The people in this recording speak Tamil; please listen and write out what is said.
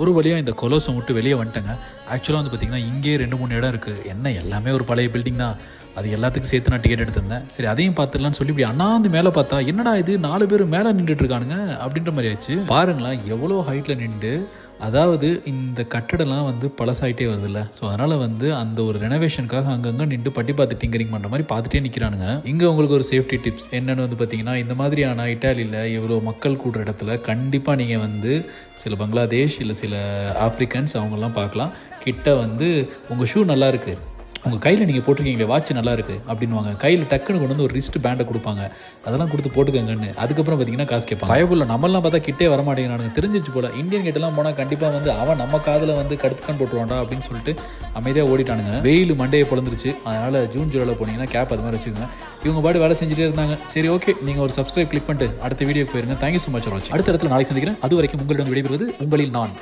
ஒரு வழியாக இந்த கொலோசம் விட்டு வெளியே வந்துட்டேங்க. ஆக்சுவலாக வந்து பார்த்தீங்கன்னா இங்கேயே ரெண்டு மூணு இடம் இருக்குது என்ன எல்லாமே ஒரு பழைய பில்டிங் தான். அது எல்லாத்துக்கும் சேர்த்து நான் டிக்கெட் எடுத்திருந்தேன். சரி அதையும் பார்த்துடலாம்னு சொல்லி இப்படி அண்ணாந்து மேலே பார்த்தா என்னடா இது? நாலு பேர் மேலே நின்றுட்டு இருக்கானுங்க அப்படின்ற மாதிரி ஆச்சு பாருங்களேன் எவ்வளோ ஹைட்டில் நின்று அதாவது இந்த கட்டடம்லாம் வந்து பழசாயிட்டே வருதுல்ல. ஸோ அதனால் வந்து அந்த ஒரு ரெனோவேஷனுக்காக அங்கங்கே நின்று பட்டி பார்த்து டிங்கரிங் பண்ணுற மாதிரி பார்த்துட்டே நிற்கிறானுங்க இங்கே உங்களுக்கு ஒரு சேஃப்டி டிப்ஸ் என்னென்னு வந்து பார்த்தீங்கன்னா இந்த மாதிரியான இட்டாலியில் எவ்வளோ மக்கள் கூடுற இடத்துல கண்டிப்பாக நீங்கள் வந்து சில பங்களாதேஷ் இல்லை சில ஆப்ரிக்கன்ஸ் அவங்கெல்லாம் பார்க்கலாம். கிட்ட வந்து உங்கள் ஷூ நல்லா இருக்குது உங்கள் கையில் நீங்கள் போட்டிருக்கீங்களே வாட்ச் நல்லா இருக்குது அப்படின்வாங்க கையில் டக்குன்னு கொண்டு வந்து ஒரு ரிஸ்ட் பேண்டை கொடுப்பாங்க. அதெல்லாம் கொடுத்து போட்டுக்கங்கன்னு. அதுக்கப்புறம் பார்த்தீங்கன்னா காசு கேட்பாங்க. பயப்புள்ள நம்மளாம் பார்த்தா கிட்டே வர மாட்டேங்கிறானுங்க தெரிஞ்சிச்சு போல. இந்தியன் கிட்டலாம் போனால் கண்டிப்பாக வந்து அவன் நம்ம காதில் வந்து கடுத்துக்கான் போட்டுருவான்டா அப்படின்னு சொல்லிட்டு அமைதியாக ஓடிட்டானுங்க. வெயில் மண்டையை பிளந்துருச்சு அதனால் ஜூன் ஜூலையில் போனீங்கன்னா கேப் அது மாதிரி வச்சுக்கோங்க இவங்க பாடி வேலை செஞ்சுட்டே இருந்தாங்க. சரி ஓகே நீங்கள் ஒரு சப்ஸ்கிரைப் கிளிக் பண்ணிட்டு அடுத்த வீடியோ போயிருங்க. தேங்க்யூ ஸோ மச் வாட்ச் அடுத்த இடத்துல நாளைக்கு சந்திக்கிறேன். அது வரைக்கும் உங்களிடம் விடைபெறுவது உங்களில் நான்.